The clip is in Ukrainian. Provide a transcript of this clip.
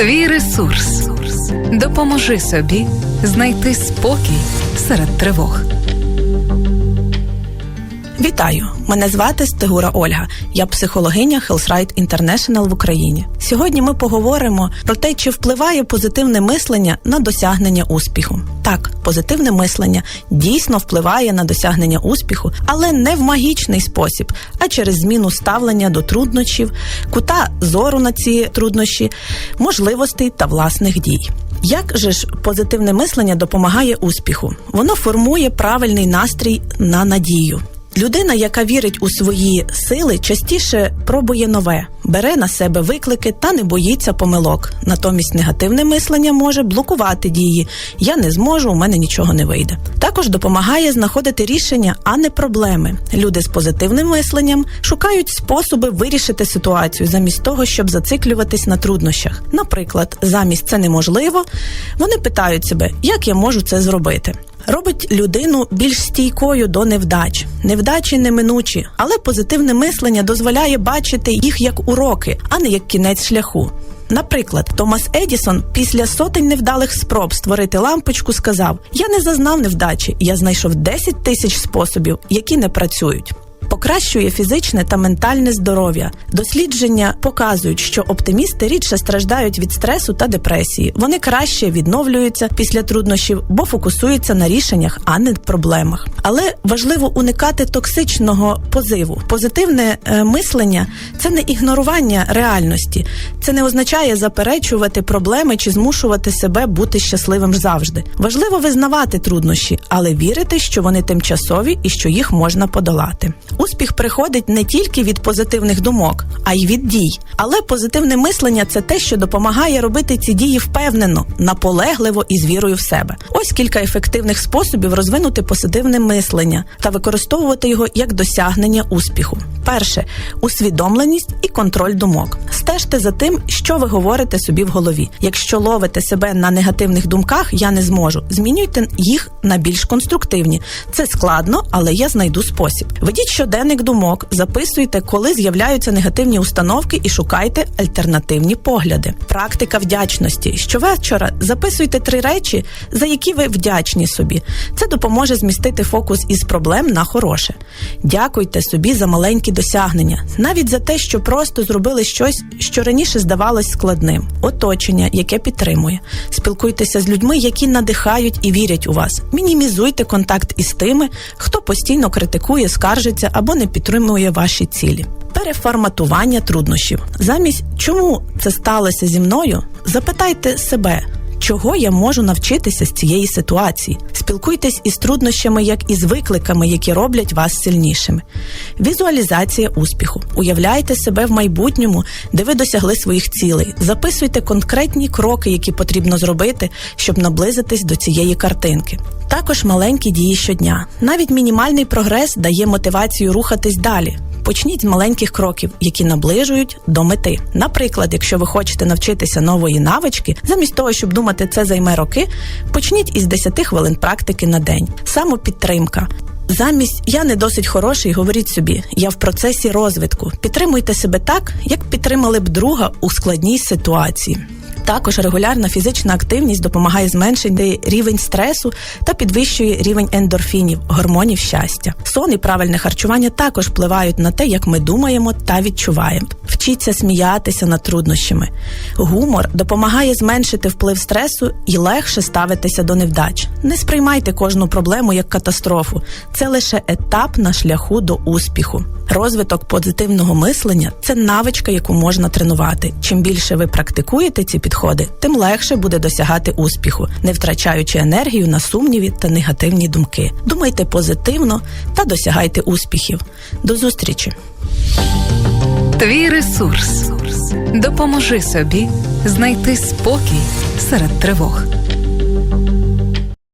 Твій ресурс. Допоможи собі знайти спокій серед тривог. Вітаю! Мене звати Стегура Ольга. Я психологиня Health Right International в Україні. Сьогодні ми поговоримо про те, чи впливає позитивне мислення на досягнення успіху. Так, позитивне мислення дійсно впливає на досягнення успіху, але не в магічний спосіб, а через зміну ставлення до труднощів, кута зору на ці труднощі, можливостей та власних дій. Як же ж позитивне мислення допомагає успіху? Воно формує правильний настрій на надію. Людина, яка вірить у свої сили, частіше пробує нове, бере на себе виклики та не боїться помилок. Натомість негативне мислення може блокувати дії. Я не зможу, у мене нічого не вийде. Також допомагає знаходити рішення, а не проблеми. Люди з позитивним мисленням шукають способи вирішити ситуацію замість того, щоб зациклюватись на труднощах. Наприклад, замість це неможливо, вони питають себе, як я можу це зробити. Робить людину більш стійкою до невдач. Невдачі неминучі, але позитивне мислення дозволяє бачити їх як уроки, а не як кінець шляху. Наприклад, Томас Едісон після сотень невдалих спроб створити лампочку сказав: Я не зазнав невдачі, я знайшов 10 тисяч способів, які не працюють. Покращує фізичне та ментальне здоров'я. Дослідження показують, що оптимісти рідше страждають від стресу та депресії. Вони краще відновлюються після труднощів, бо фокусуються на рішеннях, а не проблемах. Але важливо уникати токсичного позиву. Позитивне е, мислення це не ігнорування реальності, це не означає заперечувати проблеми чи змушувати себе бути щасливим завжди. Важливо визнавати труднощі, але вірити, що вони тимчасові і що їх можна подолати. Успіх приходить не тільки від позитивних думок, а й від дій. Але позитивне мислення це те, що допомагає робити ці дії впевнено, наполегливо і з вірою в себе. Ось кілька ефективних способів розвинути позитивне мислення та використовувати його як досягнення успіху. Перше усвідомленість і контроль думок. Стежте за тим, що ви говорите собі в голові. Якщо ловите себе на негативних думках, я не зможу. Змінюйте їх на більш конструктивні. Це складно, але я знайду спосіб. Ведіть щоденник думок, записуйте, коли з'являються негативні установки, і шукайте альтернативні погляди. Практика вдячності. Щовечора записуйте три речі, за які ви вдячні собі. Це допоможе змістити фокус із проблем на хороше. Дякуйте собі за маленькі досягнення, навіть за те, що просто зробили щось, що раніше здавалось складним. Оточення, яке підтримує. Спілкуйтеся з людьми, які надихають і вірять у вас. Мінімізуйте контакт із тими, хто постійно критикує, скаржиться або не підтримує ваші цілі. Переформатування труднощів. Замість чому це сталося зі мною, запитайте себе. Чого я можу навчитися з цієї ситуації? Спілкуйтесь із труднощами, як і з викликами, які роблять вас сильнішими. Візуалізація успіху. Уявляйте себе в майбутньому, де ви досягли своїх цілей. Записуйте конкретні кроки, які потрібно зробити, щоб наблизитись до цієї картинки. Також маленькі дії щодня. Навіть мінімальний прогрес дає мотивацію рухатись далі. Почніть з маленьких кроків, які наближують до мети. Наприклад, якщо ви хочете навчитися нової навички, замість того, щоб думати, це займе роки, почніть із 10 хвилин практики на день. Самопідтримка. Замість я не досить хороший, говоріть собі, я в процесі розвитку. Підтримуйте себе так, як підтримали б друга у складній ситуації. Також регулярна фізична активність допомагає зменшити рівень стресу та підвищує рівень ендорфінів, гормонів щастя. Сон і правильне харчування також впливають на те, як ми думаємо та відчуваємо. Вчіться сміятися над труднощами. Гумор допомагає зменшити вплив стресу і легше ставитися до невдач. Не сприймайте кожну проблему як катастрофу. Це лише етап на шляху до успіху. Розвиток позитивного мислення це навичка, яку можна тренувати. Чим більше ви практикуєте ці підходи, тим легше буде досягати успіху, не втрачаючи енергію на сумніві та негативні думки. Думайте позитивно та досягайте успіхів. До зустрічі! Твій ресурс. Допоможи собі знайти спокій серед тривог.